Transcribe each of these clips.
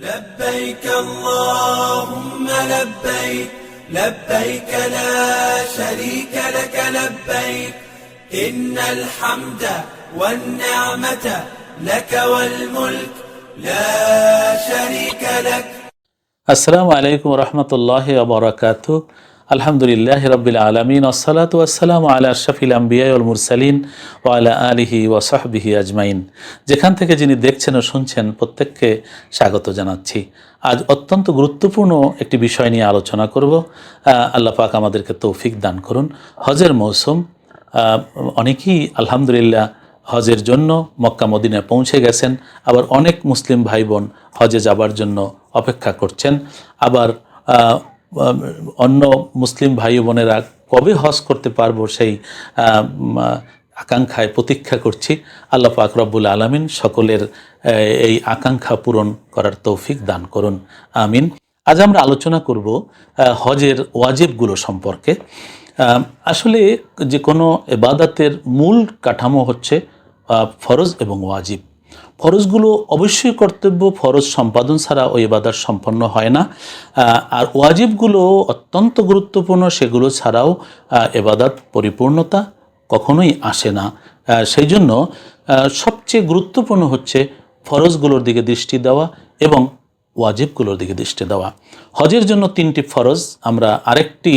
لبيك اللهم لبيك لبيك لا شريك لك لبيك. إن الحمد والنعمة لك والملك لا شريك لك. السلام عليكم ورحمة الله وبركاته. আলহামদুলিল্লাহ রবিল আলমিন, আসসালাতু আসসালামু আলা আশরাফিল আম্বিয়াউল মুরসালিন ও আলা আলিহি ওয়াসাহবিহি আজমাইন। যেখান থেকে যিনি দেখছেন ও শুনছেন, প্রত্যেককে স্বাগত জানাচ্ছি। আজ অত্যন্ত গুরুত্বপূর্ণ একটি বিষয় নিয়ে আলোচনা করব। আল্লাহ পাক আমাদেরকে তৌফিক দান করুন। হজের মৌসুম অনেকেই আলহামদুলিল্লাহ হজের জন্য মক্কা মদিনায় পৌঁছে গেছেন। আবার অনেক মুসলিম ভাই বোন হজে যাবার জন্য অপেক্ষা করছেন। আবার অন্য মুসলিম ভাই বোনেরা কবে হজ করতে পারব সেই আকাঙ্ক্ষায় প্রতীক্ষা করছি। আল্লাহ পাক আলমিন সকলের এই আকাঙ্ক্ষা পূরণ করার তৌফিক দান করুন। আমিন। আজ আমরা আলোচনা করব হজের ওয়াজিবগুলো সম্পর্কে। আসলে যে কোনো এবাদাতের মূল কাঠামো হচ্ছে ফরজ এবং ওয়াজিব। ফরজগুলো অবশ্যই কর্তব্য, ফরজ সম্পাদন ছাড়া ওই এবাদাত সম্পন্ন হয় না। আর ওয়াজিবগুলো অত্যন্ত গুরুত্বপূর্ণ, সেগুলো ছাড়াও এবাদাত পরিপূর্ণতা কখনোই আসে না। সেই জন্য সবচেয়ে গুরুত্বপূর্ণ হচ্ছে ফরজগুলোর দিকে দৃষ্টি দেওয়া এবং ওয়াজিবগুলোর দিকে দৃষ্টি দেওয়া। হজের জন্য তিনটি ফরজ আমরা আরেকটি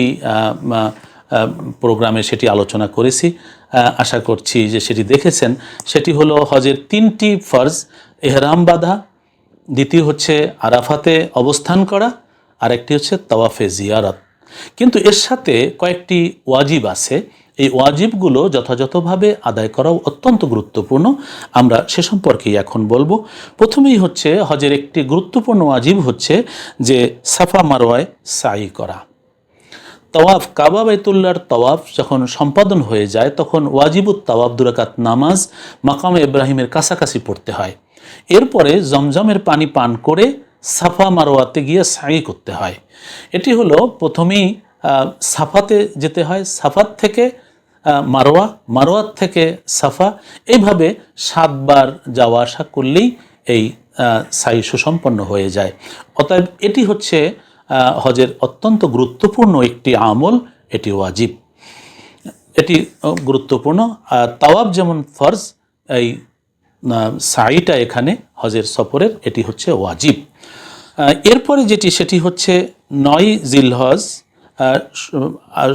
প্রোগ্রামে সেটি আলোচনা করেছি। আশা করছি যে সেটি দেখেছেন। সেটি হলো হজের তিনটি ফরজ, এহরাম বাঁধা, দ্বিতীয় হচ্ছে আরাফাতে অবস্থান করা, আরেকটি হচ্ছে তওয়াফে জিয়ারত। কিন্তু এর সাথে কয়েকটি ওয়াজিব আছে। এই ওয়াজিবগুলো যথাযথভাবে আদায় করাও অত্যন্ত গুরুত্বপূর্ণ। আমরা সে সম্পর্কেই এখন বলব। প্রথমেই হচ্ছে হজের একটি গুরুত্বপূর্ণ ওয়াজিব হচ্ছে যে সাফা মারোয়ায় সাই করা। তওয়াফ, কাবা বাইতুল্লাহর তওয়াফ যখন সম্পাদন হয়ে যায়, তখন ওয়াজিবুত তওয়াফ, দুরাকাত নামাজ মাকামে ইব্রাহিমের কাছাকাছি পড়তে হয়। এরপরে জমজমের পানি পান করে সাফা মারোয়াতে গিয়ে সাঁই করতে হয়। এটি হলো প্রথমেই সাফাতে যেতে হয়, সাফাত থেকে মারোয়া মারোয়াত থেকে সাফা। এইভাবে সাতবার যাওয়া আসা করলেই এই সাই সুসম্পন্ন হয়ে যায়। অতএব এটি হচ্ছে হজের অত্যন্ত গুরুত্বপূর্ণ একটি আমল, এটি ওয়াজিব। এটি গুরুত্বপূর্ণ। আর তাওয়াব যেমন ফর্জ, এই সাইটা এখানে হজের সফরের, এটি হচ্ছে ওয়াজিব। এরপরে যেটি, সেটি হচ্ছে নয় জিলহজ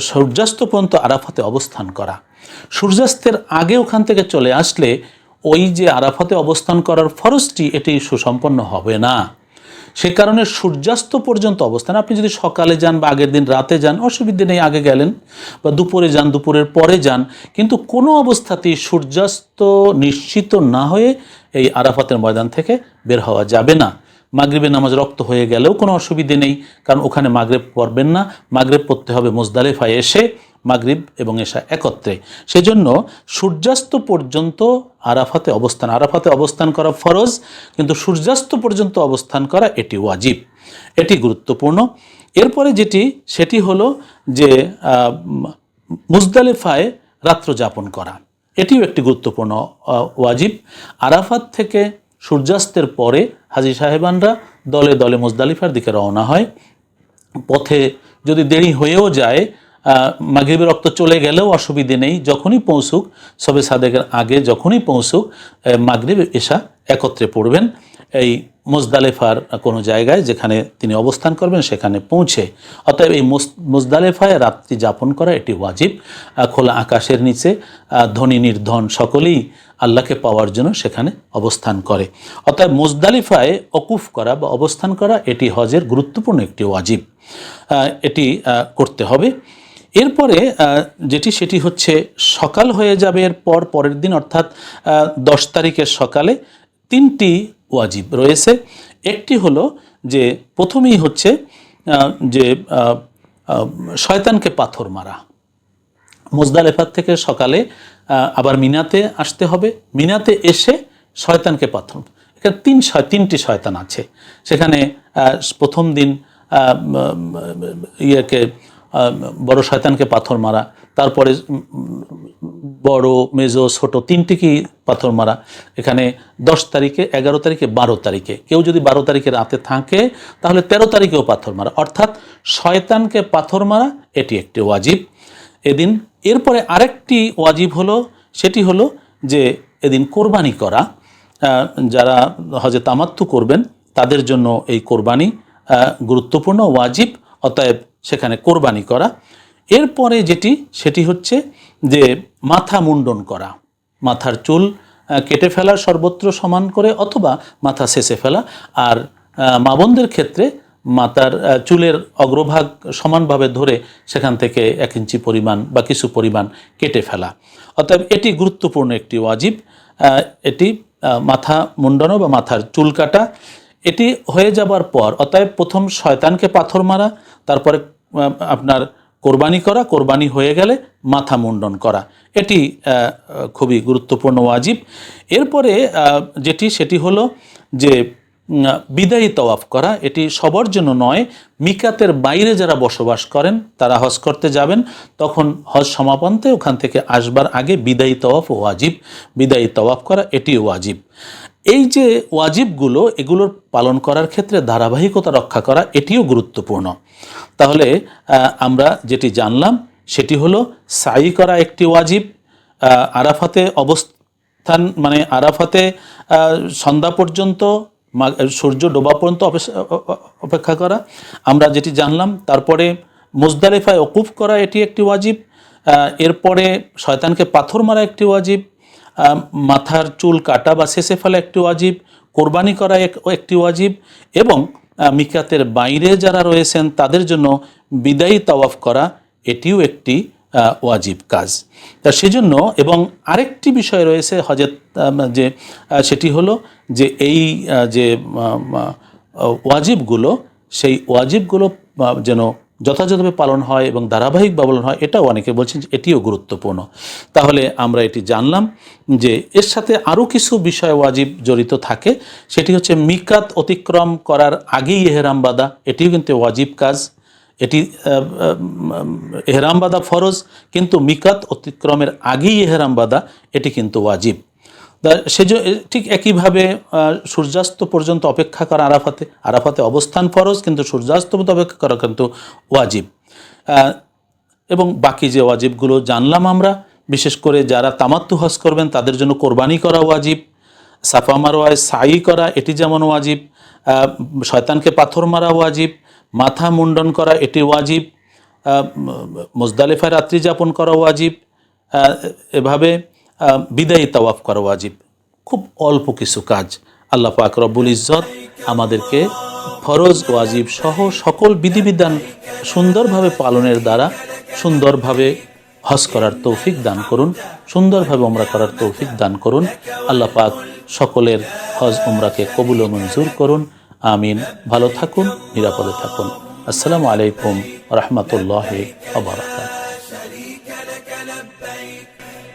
সূর্যাস্ত পর্যন্ত আরাফাতে অবস্থান করা। সূর্যাস্তের আগে ওখান থেকে চলে আসলে ওই যে আরাফাতে অবস্থান করার ফরজটি, এটি সুসম্পন্ন হবে না। সে কারণে সূর্যাস্ত পর্যন্ত অবস্থান। আপনি যদি সকালে যান বা আগের দিন রাতে যান, অসুবিধে নেই, আগে গেলেন বা দুপুরে যান, দুপুরের পরে যান, কিন্তু কোনো অবস্থাতেই সূর্যাস্ত নিশ্চিত না হয়ে এই আরাফাতের ময়দান থেকে বের হওয়া যাবে না। মাগরিবের নামাজ রক্ত হয়ে গেলেও কোনো অসুবিধে নেই, কারণ ওখানে মাগরেব পড়বেন না। মাগরেব পড়তে হবে মোজদালেফায় এসে। মাগরিব এবং এশা একত্রে। সেজন্য সূর্যাস্ত পর্যন্ত আরাফাতে অবস্থান আরাফাতে অবস্থান করা ফরজ, কিন্তু সূর্যাস্ত পর্যন্ত অবস্থান করা এটি ওয়াজিব, এটি গুরুত্বপূর্ণ। এরপরে যেটি, সেটি হলো যে মুজদালিফায় রাত্র যাপন করা, এটিও একটি গুরুত্বপূর্ণ ওয়াজিব। আরাফাত থেকে সূর্যাস্তের পরে হাজি সাহেবানরা দলে দলে মুজদালিফার দিকে রওনা হয়। পথে যদি দেরি হয়েও যায় মাগরিবের রক্ত চলে গেলেও অসুবিধে নেই, যখনই পৌঁছুক, সবে সাদেকের আগে যখনই পৌঁছুক মাগরিব এশা একত্রে পড়বেন। এই মোজদালেফার কোনো জায়গায় যেখানে তিনি অবস্থান করবেন, সেখানে পৌঁছে। অতএব এই মোজদালেফায় রাত্রি যাপন করা এটি ওয়াজিব। খোলা আকাশের নিচে ধনী নির্ধন সকলেই আল্লাহকে পাওয়ার জন্য সেখানে অবস্থান করে। অতএব মোজদালিফায় অকুফ করা বা অবস্থান করা এটি হজের গুরুত্বপূর্ণ একটি ওয়াজিব। এটি করতে হবে। এরপরে যেটি সেটি হচ্ছে সকাল হয়ে যাবে এরপর পরের দিন, অর্থাৎ দশ তারিখের সকালে তিনটি ওয়াজিব রয়েছে। একটি হলো যে, প্রথমেই হচ্ছে যে শয়তানকে পাথর মারা। মোজদালেফাত থেকে সকালে আবার মিনাতে আসতে হবে। মিনাতে এসে শয়তানকে পাথর, এখানে তিন তিনটি শয়তান আছে। সেখানে প্রথম দিন ইয়েকে বড় শয়তানকে পাথর মারা, তারপরে বড়, মেজো, ছোট তিনটিকেই পাথর মারা। এখানে দশ তারিখে, এগারো তারিখে, বারো তারিখে। কেউ যদি বারো তারিখে রাতে থাকে, তাহলে তেরো তারিখেও পাথর মারা। অর্থাৎ শয়তানকে পাথর মারা, এটি একটি ওয়াজিব। এদিন এরপরে আরেকটি ওয়াজিব হলো, সেটি হলো যে এদিন কোরবানি করা। যারা হজে তামাত্তু করবেন, তাদের জন্য এই কোরবানি গুরুত্বপূর্ণ, ওয়াজিব। অতএব সেখানে কোরবানি করা। এরপরে যেটি সেটি হচ্ছে যে মাথা মুন্ডন করা। মাথার চুল কেটে ফেলা সর্বত্র সমান করে অথবা মাথা শেষে ফেলা। আর আহ, মা বোনদের ক্ষেত্রে মাথার চুলের অগ্রভাগ সমানভাবে ধরে সেখান থেকে এক ইঞ্চি পরিমাণ বা কিছু পরিমাণ কেটে ফেলা। অতএব এটি গুরুত্বপূর্ণ একটি ওয়াজিব। এটি মাথা মুন্ডানো বা মাথার চুল কাটা। এটি হয়ে যাবার পর, অতএব প্রথম শয়তানকে পাথর মারা, তারপরে আপনার কোরবানি করা, কোরবানি হয়ে গেলে মাথা মুন্ডন করা। এটি খুবই গুরুত্বপূর্ণ ওয়াজিব। এরপরে যেটি, সেটি হলো যে বিদায়ী তওয়াফ করা। এটি সবার জন্য নয়, মিকাতের বাইরে যারা বসবাস করেন, তারা হজ করতে যাবেন। তখন হজ সমাপন্তে ওখান থেকে আসবার আগে বিদায়ী তওয়াফ ওয়াজিব। বিদায়ী তওয়াফ করা এটি ওয়াজিব। এই যে ওয়াজিবগুলো, এগুলোর পালন করার ক্ষেত্রে ধারাবাহিকতা রক্ষা করা, এটিও গুরুত্বপূর্ণ। তাহলে আমরা যেটি জানলাম, সেটি হলো সাই করা একটি ওয়াজিব আরাফাতে অবস্থান মানে আরাফাতে সন্ধ্যা পর্যন্ত সূর্য ডোবা পর্যন্ত অপেক্ষা করা। আমরা যেটি জানলাম, তারপরে মুজদালিফায় অকুফ করা এটি একটি ওয়াজিব এরপরে শয়তানকে পাথর মারা একটি ওয়াজিব মাথার চুল কাটা বা শেষে ফেলা একটি ওয়াজিব, কোরবানি করা এক- একটি ওয়াজিব এবং মিকাতের বাইরে যারা রয়েছেন তাদের জন্য বিদায়ী তাওয়াফ করা এটিও একটি ওয়াজিব কাজ। তা সেজন্য এবং আরেকটি বিষয় রয়েছে হজের যে সেটি হলো যে এই যে ওয়াজিবগুলো, সেই ওয়াজিবগুলো যেন যথাযথভাবে পালন হয় এবং ধারাবাহিকভাবে পালন হয়, এটাও অনেকে বলছেন যে এটিও গুরুত্বপূর্ণ। তাহলে আমরা এটি জানলাম যে এর সাথে আরও কিছু বিষয় ওয়াজিব জড়িত থাকে, সেটি হচ্ছে মিকাত অতিক্রম করার আগেই এহেরাম বাঁধা, এটিও কিন্তু ওয়াজিব কাজ। এটি এহরাম বাঁধা ফরজ, কিন্তু মিকাত অতিক্রমের আগেই এহরাম বাঁধা, এটি কিন্তু ওয়াজিব। সেজ ঠিক একইভাবে সূর্যাস্ত পর্যন্ত অপেক্ষা করা আরাফাতে আরাফাতে অবস্থান ফরজ, কিন্তু সূর্যাস্ত পর্যন্ত অপেক্ষা করা কিন্তু ওয়াজিব। এবং বাকি যে ওয়াজিবগুলো জানলাম আমরা, বিশেষ করে যারা তামাত্তু হজ করবেন, তাদের জন্য কোরবানি করা ওয়াজিব, সাফা মারোয়ায় সাই করা, এটি যেমন ওয়াজিব শয়তানকে পাথর মারা ওয়াজিব, মাথা মুন্ডন করা, এটি ওয়াজিব মুজদালিফায় রাত্রি যাপন করা ওয়াজিব এভাবে বিদায়ী তাওয়াফ করা ওয়াজিব। খুব অল্প কিছু কাজ আল্লাহ পাক রব্বুল ইজ্জত আমাদেরকে ফরজ, ওয়াজিব সহ সকল বিধিবিধান সুন্দরভাবে পালনের দ্বারা সুন্দরভাবে হজ করার তৌফিক দান করুন, সুন্দরভাবে ওমরা করার তৌফিক দান করুন। আল্লাহ পাক সকলের হজ উমরাকে কবুল মঞ্জুর করুন। আমিন। ভালো থাকুন, নিরাপদে থাকুন। আসসালামু আলাইকুম রহমতুল্লাহ আবরাকাত